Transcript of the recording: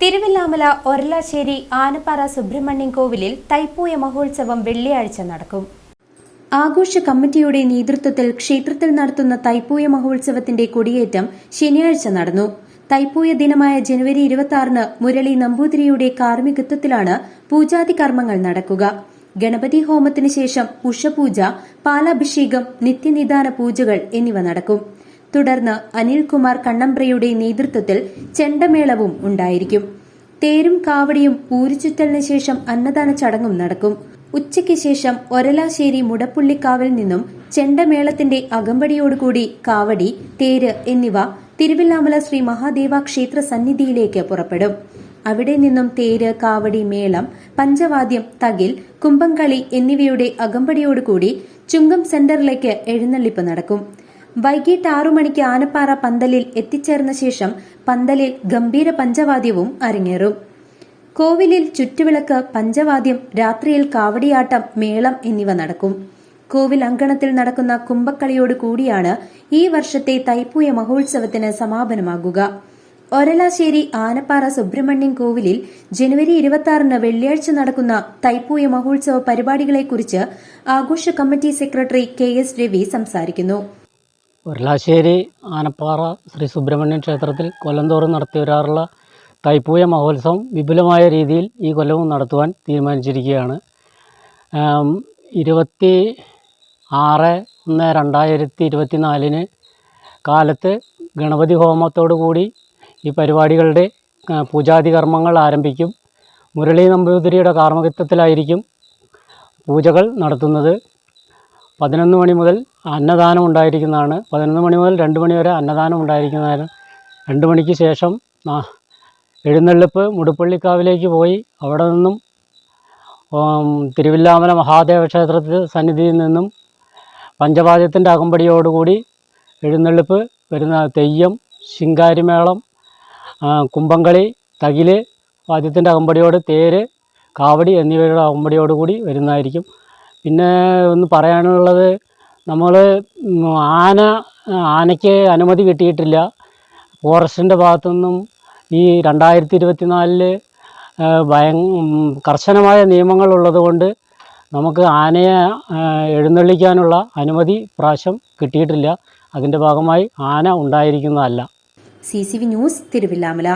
തിരുവില്ലാമല ഒരലാശ്ശേരി ആനപ്പാറ സുബ്രഹ്മണ്യം കോവിലിൽ തൈപ്പൂയ മഹോത്സവം വെള്ളിയാഴ്ച നടക്കും. ആഘോഷ കമ്മിറ്റിയുടെ നേതൃത്വത്തിൽ ക്ഷേത്രത്തിൽ നടത്തുന്ന തൈപ്പൂയ മഹോത്സവത്തിന്റെ കൊടിയേറ്റം ശനിയാഴ്ച നടന്നു. തൈപ്പൂയ ദിനമായ ജനുവരി ഇരുപത്തി ആറിന് മുരളി നമ്പൂതിരിയുടെ കാർമ്മികത്വത്തിലാണ് പൂജാതി കർമ്മങ്ങൾ നടക്കുക. ഗണപതി ഹോമത്തിന് ശേഷം ഉഷപൂജ പാലാഭിഷേകം നിത്യനിദാന പൂജകൾ എന്നിവ നടക്കും. തുടർന്ന് അനിൽകുമാർ കണ്ണമ്പ്രയുടെ നേതൃത്വത്തിൽ ചെണ്ടമേളവും ഉണ്ടായിരിക്കും. തേരും കാവടിയും ഊരുചുറ്റലിന് ശേഷം അന്നദാന ചടങ്ങും നടക്കും. ഉച്ചയ്ക്ക് ശേഷം ഒരലാശ്ശേരി മുടപ്പുള്ളിക്കാവിൽ നിന്നും ചെണ്ടമേളത്തിന്റെ അകമ്പടിയോടുകൂടി കാവടി തേര് എന്നിവ തിരുവില്ലാമല ശ്രീ മഹാദേവ ക്ഷേത്ര സന്നിധിയിലേക്ക് പുറപ്പെടും. അവിടെ നിന്നും തേര് കാവടി മേളം പഞ്ചവാദ്യം തകിൽ കുമ്പംകളി എന്നിവയുടെ അകമ്പടിയോടുകൂടി ചുങ്കം സെന്ററിലേക്ക് എഴുന്നള്ളിപ്പ് നടക്കും. വൈകിട്ട് ആറു മണിക്ക് ആനപ്പാറ പന്തലിൽ എത്തിച്ചേർന്ന ശേഷം പന്തലിൽ ഗംഭീര പഞ്ചവാദ്യവും അരങ്ങേറും. കോവിലിൽ ചുറ്റുവിളക്ക് പഞ്ചവാദ്യം രാത്രിയിൽ കാവടിയാട്ടം മേളം എന്നിവ നടക്കും. കോവിൽ അങ്കണത്തിൽ നടക്കുന്ന കുമ്പക്കളിയോട് കൂടിയാണ് ഈ വർഷത്തെ തൈപ്പൂയ മഹോത്സവത്തിന് സമാപനമാകുക. ഒരലാശ്ശേരി ആനപ്പാറ സുബ്രഹ്മണ്യൻ കോവിലിൽ ജനുവരി ഇരുപത്തിയാറിന് വെള്ളിയാഴ്ച നടക്കുന്ന തൈപ്പൂയ മഹോത്സവ പരിപാടികളെക്കുറിച്ച് ആഘോഷ committee secretary K S Ravi സംസാരിക്കുന്നു. ഉരുളാശ്ശേരി ആനപ്പാറ ശ്രീ സുബ്രഹ്മണ്യൻ ക്ഷേത്രത്തിൽ കൊല്ലം തോറും നടത്തി വരാറുള്ള തൈപ്പൂയ മഹോത്സവം വിപുലമായ രീതിയിൽ ഈ കൊല്ലവും നടത്തുവാൻ തീരുമാനിച്ചിരിക്കുകയാണ്. ഇരുപത്തി ആറ് ഒന്ന് രണ്ടായിരത്തി ഇരുപത്തി നാലിന് കാലത്ത് ഗണപതി ഹോമത്തോടു കൂടി ഈ പരിപാടികളുടെ പൂജാതി കർമ്മങ്ങൾ ആരംഭിക്കും. മുരളി നമ്പൂതിരിയുടെ കാർമ്മികത്വത്തിലായിരിക്കും പൂജകൾ നടത്തുന്നത്. പതിനൊന്ന് മണി മുതൽ അന്നദാനം ഉണ്ടായിരിക്കുന്നതാണ്. പതിനൊന്ന് മണി മുതൽ രണ്ട് മണി വരെ അന്നദാനം ഉണ്ടായിരിക്കുന്നതാണ്. രണ്ട് മണിക്ക് ശേഷം എഴുന്നള്ളിപ്പ് മുടുപ്പള്ളിക്കാവിലേക്ക് പോയി അവിടെ നിന്നും തിരുവില്ലാമല മഹാദേവ ക്ഷേത്രത്തിൽ സന്നിധിയിൽ നിന്നും പഞ്ചവാദ്യത്തിന്റെ അകമ്പടിയോടുകൂടി എഴുന്നള്ളിപ്പ് വരുന്ന തെയ്യം ശിങ്കാരിമേളം ആ, കുമ്പംകളി തകിൽ വാദ്യത്തിന്റെ അകമ്പടിയോട് തേര് കാവടി എന്നിവയുടെ അകമ്പടിയോടുകൂടി വരുന്നതായിരിക്കും. പിന്നെ ഒന്ന് പറയാനുള്ളത് നമ്മൾ ആന ആനയ്ക്ക് അനുമതി കിട്ടിയിട്ടില്ല. ഫോറസ്റ്റിന്റെ ഭാഗത്തുനിന്നും ഈ രണ്ടായിരത്തി ഇരുപത്തിനാലിൽ ഭയ കർശനമായ നിയമങ്ങളുള്ളത് കൊണ്ട് നമുക്ക് ആനയെ എഴുന്നള്ളിക്കാനുള്ള അനുമതി പ്രാവശ്യം കിട്ടിയിട്ടില്ല. അതിന്റെ ഭാഗമായി ആന ഉണ്ടായിരിക്കുന്നതല്ല. C News Thiruvilwamala.